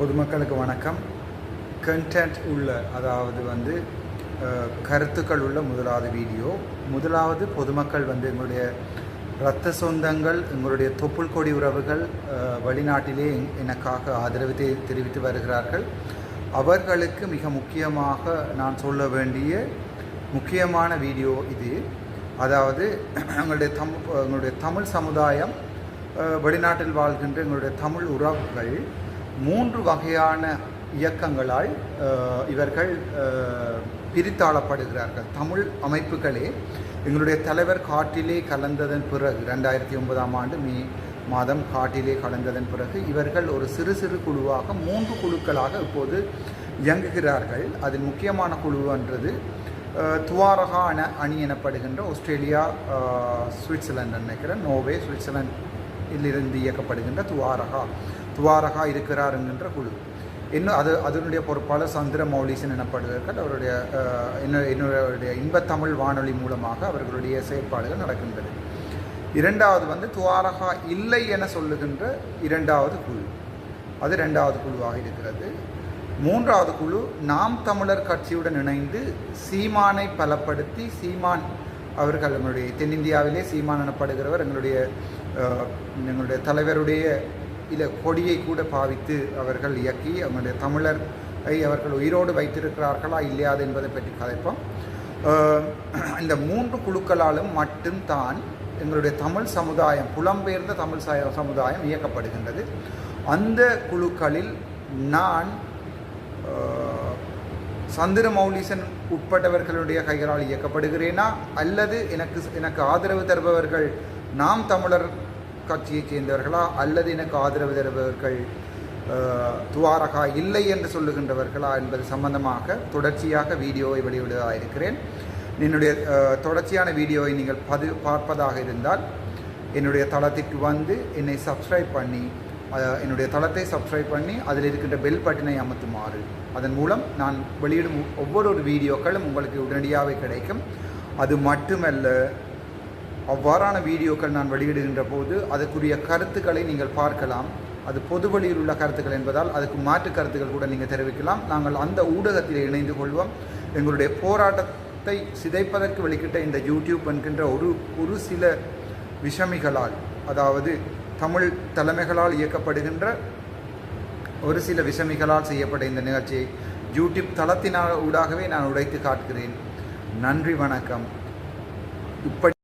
பொதுமக்களுக்கு வணக்கம். கண்டென்ட் உள்ள அதாவது வந்து கருத்துக்கள் உள்ள முதலாவது வீடியோ. முதலாவது பொதுமக்கள் வந்து எங்களுடைய இரத்த சொந்தங்கள் எங்களுடைய தொப்புள் கொடி உறவுகள் வெளிநாட்டிலே எனக்காக ஆதரவு தெரிவித்து வருகிறார்கள். அவர்களுக்கு மிக முக்கியமாக நான் சொல்ல வேண்டிய முக்கியமான வீடியோ இது. அதாவது எங்களுடைய தம் எங்களுடைய தமிழ் சமுதாயம் வெளிநாட்டில் வாழ்கின்ற எங்களுடைய தமிழ் உறவுகள் மூன்று வகையான இயக்கங்களால் இவர்கள் பிரித்தாளப்படுகிறார்கள். தமிழ் அமைப்புகளே எங்களுடைய தலைவர் காட்டிலே கலந்ததன் பிறகு ரெண்டாயிரத்தி ஒன்பதாம் ஆண்டு மே மாதம் காட்டிலே கலந்ததன் பிறகு இவர்கள் ஒரு சிறு சிறு குழுவாக மூன்று குழுக்களாக இப்போது இயங்குகிறார்கள். அதில் முக்கியமான குழுவன்றது துவாரகா அண அணி எனப்படுகின்ற ஆஸ்திரேலியா சுவிட்சர்லாந்து நினைக்கிறேன். நோவே சுவிட்சர்லாந்து இருந்து இயக்கப்படுகின்ற துவாரகா. துவாரகா இருக்கிறார் என்கின்ற குழு. இன்னும் அது அதனுடைய பொறுப்பாளர் சந்திர மௌலீசன் எனப்படுகிறார்கள் அவருடைய என்ன- என்னுடைய இன்பத்தமிழ் வானொலி மூலமாக அவர்களுடைய செயற்பாடுகள் நடக்கின்றது. இரண்டாவது வந்து துவாரகா இல்லை என சொல்லுகின்ற இரண்டாவது குழு. அது ரெண்டாவது குழுவாக இருக்கிறது. மூன்றாவது குழு நாம் தமிழர் கட்சியுடன் இணைந்து சீமானை பலப்படுத்தி சீமான் அவர்கள் நம்மளுடைய தென்னிந்தியாவிலே சீமான் எனப்படுகிறவர் எங்களுடைய எங்களுடைய தலைவருடைய இதை கொடியை கூட பாவித்து அவர்கள் இயக்கி அவங்களுடைய தமிழரை அவர்கள் உயிரோடு வைத்திருக்கிறார்களா இல்லையாது என்பதை பற்றி கதைப்போம். இந்த மூன்று குழுக்களாலும் மட்டும்தான் எங்களுடைய தமிழ் சமுதாயம் புலம்பெயர்ந்த தமிழ் ச- சமுதாயம் இயக்கப்படுகின்றது. அந்த குழுக்களில் நான் சந்திர மௌலிசன் உட்பட்டவர்களுடைய கைகளால் இயக்கப்படுகிறேனா? அல்லது எனக்கு எனக்கு ஆதரவு தருபவர்கள் நாம் தமிழர் கட்சியைச் சேர்ந்தவர்களா? அல்லது எனக்கு ஆதரவு தருபவர்கள் துவாரகா இல்லை என்று சொல்லுகின்றவர்களா என்பது சம்பந்தமாக தொடர்ச்சியாக வீடியோவை வெளியிடுவதாக இருக்கிறேன் என்னுடைய தொடர்ச்சியான வீடியோவை நீங்கள் பது பார்ப்பதாக இருந்தால் என்னுடைய தளத்திற்கு வந்து என்னை சப்ஸ்கிரைப் பண்ணி என்னுடைய தளத்தை சப்ஸ்கிரைப் பண்ணி அதில் இருக்கின்ற பெல் பட்டனை அமர்த்துமாறு. அதன் மூலம் நான் வெளியிடும் ஒவ்வொரு வீடியோக்களும் உங்களுக்கு உடனடியாகவே கிடைக்கும். அது மட்டுமல்ல அவ்வாறான வீடியோக்கள் நான் வெளியிடுகின்ற போது அதற்குரிய கருத்துக்களை நீங்கள் பார்க்கலாம். அது பொது வழியில் உள்ள கருத்துக்கள் என்பதால் அதுக்கு மாற்று கருத்துக்கள் கூட நீங்கள் தெரிவிக்கலாம். நாங்கள் அந்த ஊடகத்தில் இணைந்து கொள்வோம். எங்களுடைய போராட்டத்தை சிதைப்பதற்கு வெளிக்கிட்ட இந்த யூடியூப் என்கின்ற ஒரு ஒரு சில விஷமிகளால் அதாவது தமிழ் தலைமைகளால் இயக்கப்படுகின்ற ஒரு சில விஷமிகளால் செய்யப்பட்ட இந்த நிகழ்ச்சியை யூடியூப் தளத்தினால் ஊடாகவே நான் உடைத்து காட்டுகிறேன். நன்றி வணக்கம். இப்படி